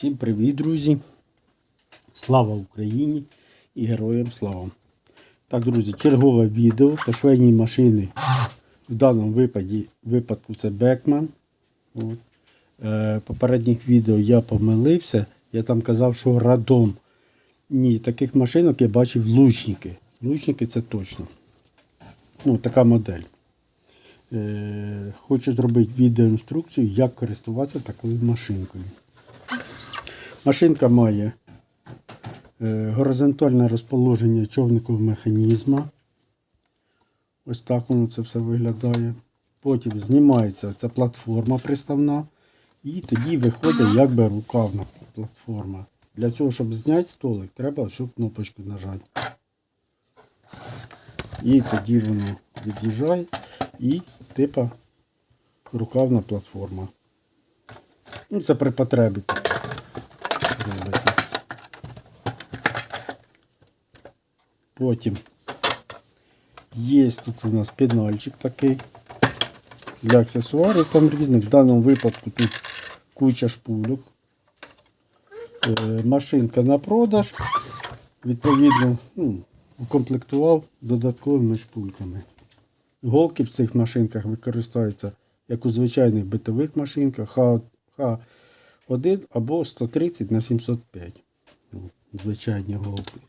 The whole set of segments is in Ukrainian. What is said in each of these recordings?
Всім привіт, друзі! Слава Україні і героям слава! Так, друзі, чергове відео по швейній машини. В даному випаді, випадку це Бекман. От. Е, попередніх відео я помилився. Я там казав, що радом. Ні, таких машинок я бачив лучники. Лучники це точно. Ну, така модель. Е, хочу зробити відеоінструкцію, як користуватися такою машинкою. Машинка має е, горизонтальне розположення човникового механізму. Ось так воно це все виглядає. Потім знімається ця платформа приставна. І тоді виходить якби рукавна платформа. Для цього, щоб зняти столик, треба всю кнопочку нажати. І тоді воно від'їжджає і типа рукавна платформа. Ну, це при потребі робиться. Потім є тут у нас пенальчик такий для аксесуарів там різних. В даному випадку тут куча шпульок. Е, Машинка на продаж. Відповідно, ну, укомплектував додатковими шпульками. Голки в цих машинках використовуються як у звичайних битових машинках Х1 або 130 на 705. Ну, Звичайні голки.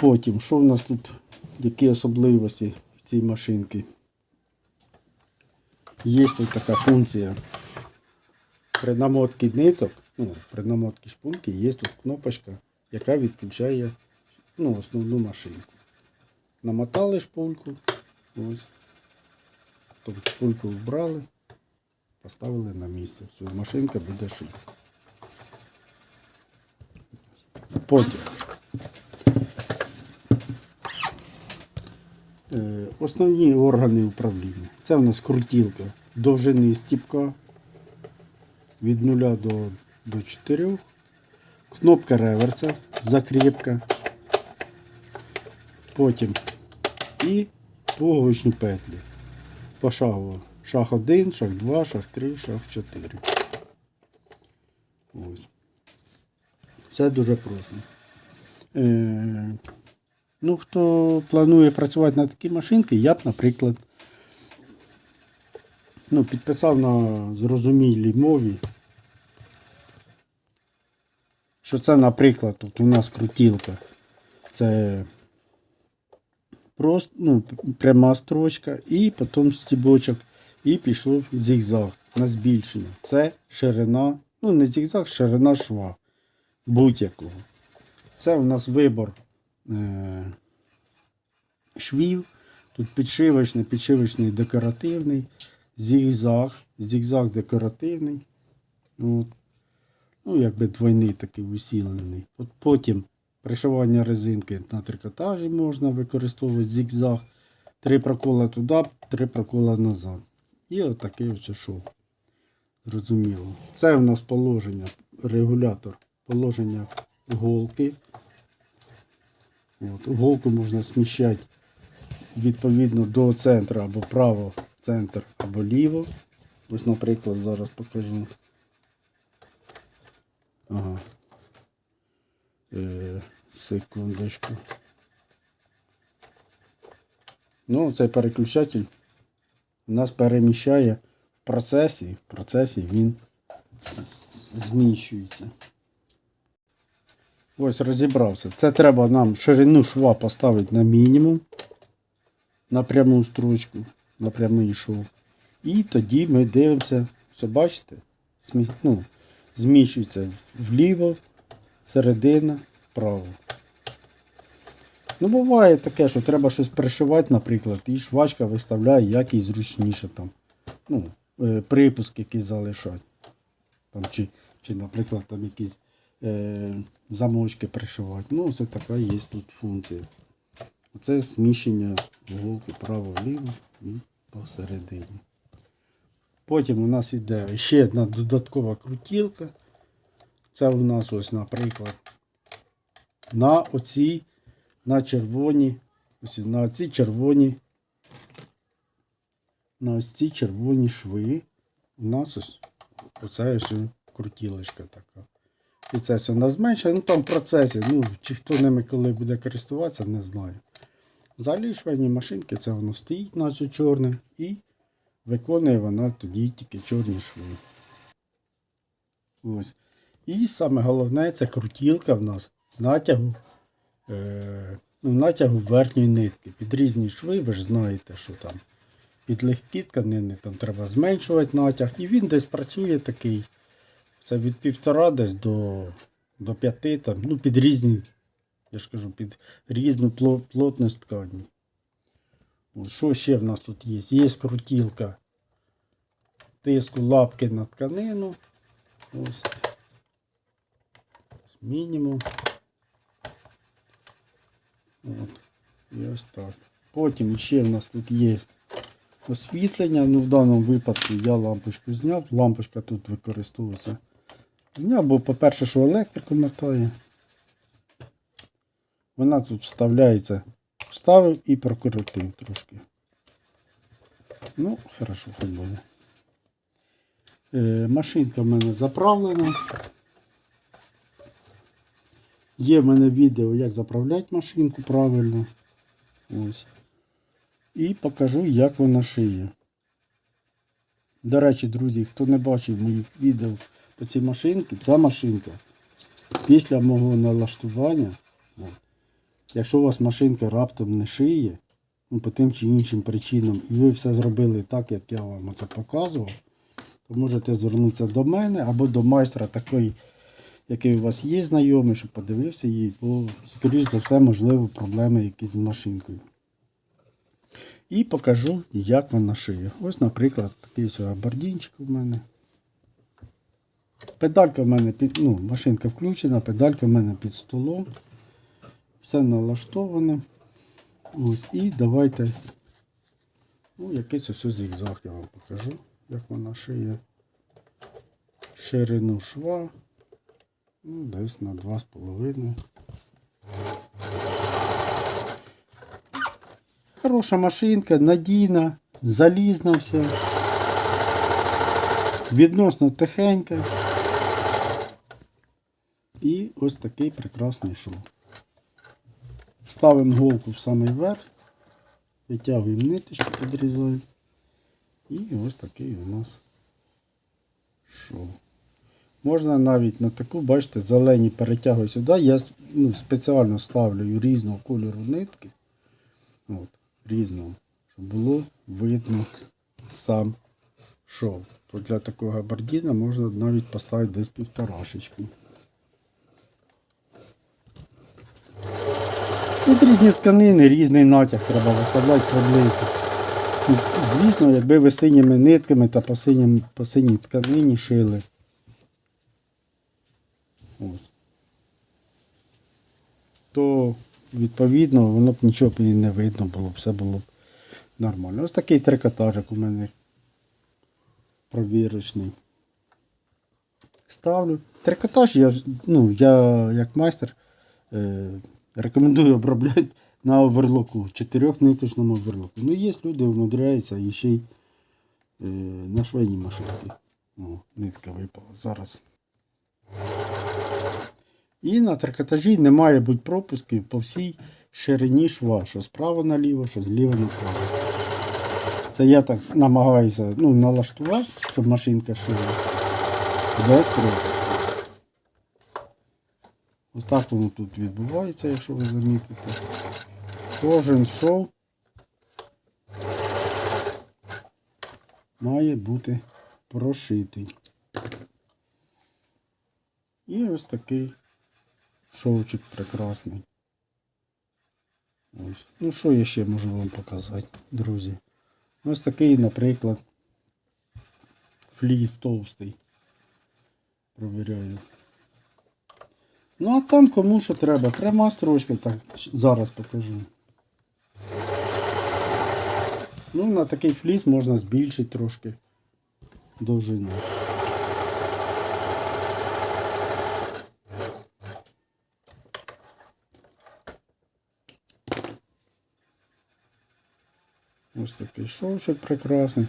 Потім, що в нас тут, які особливості в цій машинці? Є тут така функція. При намотці ниток, ну, при намотці шпульки є тут кнопочка, яка відключає ну, основну машинку. Намотали шпульку, ось. Тобто шпульку вбрали, поставили на місце. Все, машинка буде шити. Потім. Е, Основні органи управління. Це у нас крутілка довжини стіпка від 0 до, до 4. Кнопка реверса, закріпка. Потім і пуговичні петлі. Пошагово. Шаг 1, шаг 2, шаг 3, шаг 4. Ось. Все дуже просто. Е, ну, хто планує працювати на такій машинці, я б, наприклад, ну, підписав на зрозумілій мові, що це, наприклад, тут у нас крутілка. Це просто ну, пряма строчка, і потім стібочок, і пішов зігзаг на збільшення. Це ширина, ну не зігзаг, ширина шва будь-якого. Це у нас вибор е- швів. Тут підшивочний, підшивочний декоративний, зігзаг, зігзаг декоративний. От. Ну, якби двойний такий усилений. От потім пришивання резинки на трикотажі можна використовувати зігзаг. Три прокола туди, три прокола назад. І отакий ось шов. Зрозуміло. Це в нас положення, регулятор положення голки. От, голку можна сміщати відповідно до центру або право центр, або ліво. Ось, наприклад, зараз покажу. Ага. Е, секундочку. Ну, цей переключатель нас переміщає в процесі. В процесі він зміщується. Ось розібрався. Це треба нам ширину шва поставити на мінімум. На пряму строчку, на прямий шов. І тоді ми дивимося, все бачите? Ну, зміщується вліво, середина, вправо. Ну, буває таке, що треба щось пришивати, наприклад, і швачка виставляє як зручніше там. Ну, е, припуск якийсь залишати. Там, чи, чи, наприклад, там якісь е, замочки пришивати. Ну, це така є тут функція. Це зміщення голки право-ліво і посередині. Потім у нас іде ще одна додаткова крутілка. Це у нас ось, наприклад, на оці, на червоні, ось на ці червоні, на ось ці червоні шви. У нас ось оця ось крутілочка така. І це все на зменшення. Ну там в процесі. Ну, чи хто ними коли буде користуватися, не знаю. Взагалі швейні машинки, це воно стоїть на цю чорне і виконує вона тоді тільки чорні шви. Ось. І саме головне це крутілка в нас натягу, ну, натягу верхньої нитки. Під різні шви, ви ж знаєте, що там під легкі тканини там треба зменшувати натяг. І він десь працює такий. Це від півтора десь до, до п'яти, там, ну, під різні, я ж кажу, під різну плотність ткані. Що ще в нас тут є? Є крутілка тиску лапки на тканину. Ось. Мінімум. От. І ось. Потім ще в нас тут є освітлення. Ну, в даному випадку я лампочку зняв. Лампочка тут використовується. Зняв, бо, по-перше, що електрику мотає. Вона тут вставляється. Вставив і прокрутив трошки. Ну, хорошо, хай буде. Машинка в мене заправлена. Є в мене відео, як заправляти машинку правильно. Ось. І покажу, як вона шиє. До речі, друзі, хто не бачив моїх відео по цій машинці, ця машинка після мого налаштування, якщо у вас машинка раптом не шиє, ну, по тим чи іншим причинам, і ви все зробили так, як я вам це показував, то можете звернутися до мене або до майстра такої, який у вас є знайомий, щоб подивився її, бо, скоріш за все, можливо, проблеми якісь з машинкою. І покажу, як вона шиє. Ось, наприклад, такий ось абордінчик у мене. Педалька в мене під, ну, машинка включена, педалька в мене під столом. Все налаштоване. Ось, і давайте ну, якийсь ось зігзаг я вам покажу, як вона шиє. Ширину шва. Ну, десь на 2,5. Хороша машинка, надійна, залізна вся. Відносно тихенька. І ось такий прекрасний шов. Ставимо голку в самий верх, витягуємо ниточки, підрізаємо. І ось такий у нас шов. Можна навіть на таку, бачите, зелені перетягую сюди. Я ну, спеціально ставлю різного кольору нитки. От, різного, щоб було видно сам шов. То для такого габардіна можна навіть поставити десь півторашечку. Тут різні тканини, різний натяг треба виставляти приблизно. Звісно, якби ви синіми нитками та по синій тканині шили. Ось. То відповідно воно б нічого б не видно було, все було б нормально. Ось такий трикотажик у мене провірочний. Ставлю. Трикотаж я, ну, я як майстер е, рекомендую обробляти на оверлоку, чотирьохниточному оверлоку. Ну, є люди, умудряються і ще й е, на швейній машинці. О, нитка випала. Зараз. І на трикотажі не має бути пропусків по всій ширині шва, що справа наліво, що зліва направо. Це я так намагаюся ну, налаштувати, щоб машинка шила. Без пропусків. Ось так воно тут відбувається, якщо ви замітите. Кожен шов має бути прошитий. І ось такий шовчик прекрасний. Ось. Ну що я ще можу вам показати, друзі? Ось такий, наприклад, фліс товстий. Провіряю. Ну а там кому що треба. Пряма строчка, так зараз покажу. Ну, на такий фліс можна збільшити трошки довжину. Ось такий шовчик прекрасний.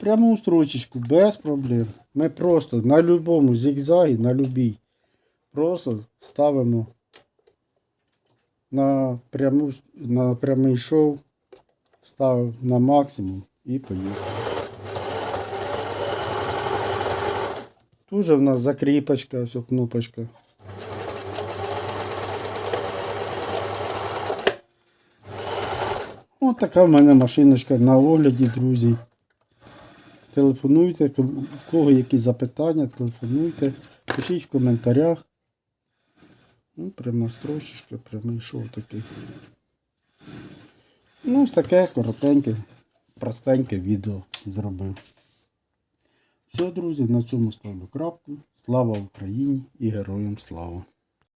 Пряму строчечку без проблем. Ми просто на будь-якому зігзагі, на будь-якій Просто ставимо на, пряму, на прямий шов, ставимо на максимум і поїхали. Тут же в нас закріпочка, ось кнопочка. Ось така в мене машиночка на огляді, друзі. Телефонуйте, у кого які запитання, телефонуйте, пишіть в коментарях. Ну, прямо строчечка, прямий шов такий. Ну, ось таке коротеньке, простеньке відео зробив. Все, друзі, на цьому ставлю крапку. Слава Україні і героям слава!